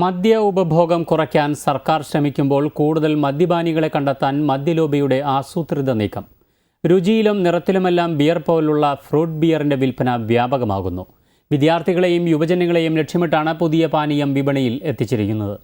മദ്യ ഉപഭോഗം കുറയ്ക്കാൻ സർക്കാർ ശ്രമിക്കുമ്പോൾ കൂടുതൽ മദ്യപാനികളെ കണ്ടെത്താൻ മദ്യലോബിയുടെ ആസൂത്രിത നീക്കം. രുചിയിലും നിറത്തിലുമെല്ലാം ബിയർ പോലുള്ള ഫ്രൂട്ട് ബിയറിന്റെ വിൽപ്പന വ്യാപകമാകുന്നു. വിദ്യാർത്ഥികളെയും യുവജനങ്ങളെയും ലക്ഷ്യമിട്ടാണ് പുതിയ പാനീയം വിപണിയിൽ എത്തിച്ചിരിക്കുന്നത്.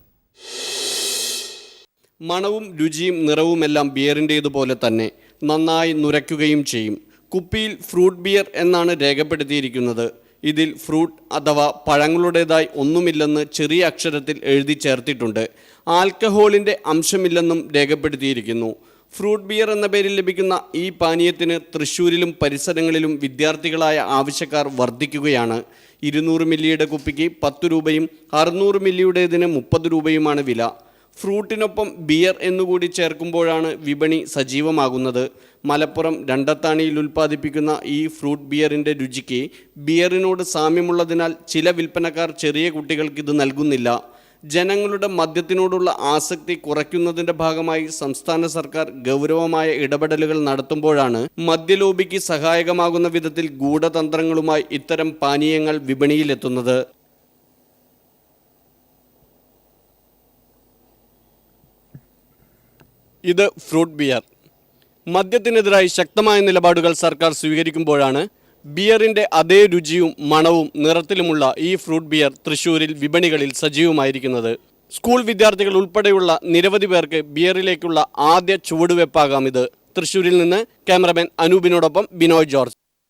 മണവും രുചിയും നിറവുമെല്ലാം ബിയറിന്റേതുപോലെ തന്നെ നന്നായി നുരയ്ക്കുകയും ചെയ്യും. കുപ്പിയിൽ ഫ്രൂട്ട് ബിയർ എന്നാണ് രേഖപ്പെടുത്തിയിരിക്കുന്നത്. ഇതിൽ ഫ്രൂട്ട് അഥവാ പഴങ്ങളുടേതായി ഒന്നുമില്ലെന്ന് ചെറിയ അക്ഷരത്തിൽ എഴുതി ചേർത്തിട്ടുണ്ട്. ആൽക്കഹോളിന്റെ അംശമില്ലെന്നും രേഖപ്പെടുത്തിയിരിക്കുന്നു. ഫ്രൂട്ട് ബിയർ എന്ന പേരിൽ ലഭിക്കുന്ന ഈ പാനീയത്തിന് തൃശ്ശൂരിലും പരിസരങ്ങളിലും വിദ്യാർത്ഥികളായ ആവശ്യക്കാർ വർദ്ധിക്കുകയാണ്. ഇരുന്നൂറ് മില്ലിയുടെ കുപ്പിക്ക് പത്ത് രൂപയും അറുന്നൂറ് മില്ലിയുടേതിന് മുപ്പത് രൂപയുമാണ് വില. ഫ്രൂട്ടിനൊപ്പം ബിയർ എന്നുകൂടി ചേർക്കുമ്പോഴാണ് വിപണി സജീവമാകുന്നത്. മലപ്പുറം രണ്ടത്താണിയിൽ ഉൽപ്പാദിപ്പിക്കുന്ന ഈ ഫ്രൂട്ട് ബിയറിന്റെ രുചിക്ക് ബിയറിനോട് സാമ്യമുള്ളതിനാൽ ചില വിൽപ്പനക്കാർ ചെറിയ കുട്ടികൾക്ക് ഇത് നൽകുന്നില്ല. ജനങ്ങളുടെ മദ്യത്തിനോടുള്ള ആസക്തി കുറയ്ക്കുന്നതിന്റെ ഭാഗമായി സംസ്ഥാന സർക്കാർ ഗൗരവമായ ഇടപെടലുകൾ നടത്തുമ്പോഴാണ് മദ്യലോബിക്ക് സഹായകമാകുന്ന വിധത്തിൽ ഗൂഢതന്ത്രങ്ങളുമായി ഇത്തരം പാനീയങ്ങൾ വിപണിയിലെത്തുന്നത്. ഇത് ഫ്രൂട്ട് ബിയർ. മദ്യത്തിനെതിരായി ശക്തമായ നിലപാടുകൾ സർക്കാർ സ്വീകരിക്കുമ്പോഴാണ് ബിയറിന്റെ അതേ രുചിയും മണവും നിറത്തിലുമുള്ള ഈ ഫ്രൂട്ട് ബിയർ തൃശ്ശൂരിൽ വിപണികളിൽ സജീവമായിരിക്കുന്നത്. സ്കൂൾ വിദ്യാർത്ഥികൾ ഉൾപ്പെടെയുള്ള നിരവധി പേർക്ക് ബിയറിലേക്കുള്ള ആദ്യ ചുവടുവെപ്പാകാം ഇത്. തൃശ്ശൂരിൽ നിന്ന് ക്യാമറമാൻ അനൂപിനോടൊപ്പം ബിനോയ് ജോർജ്.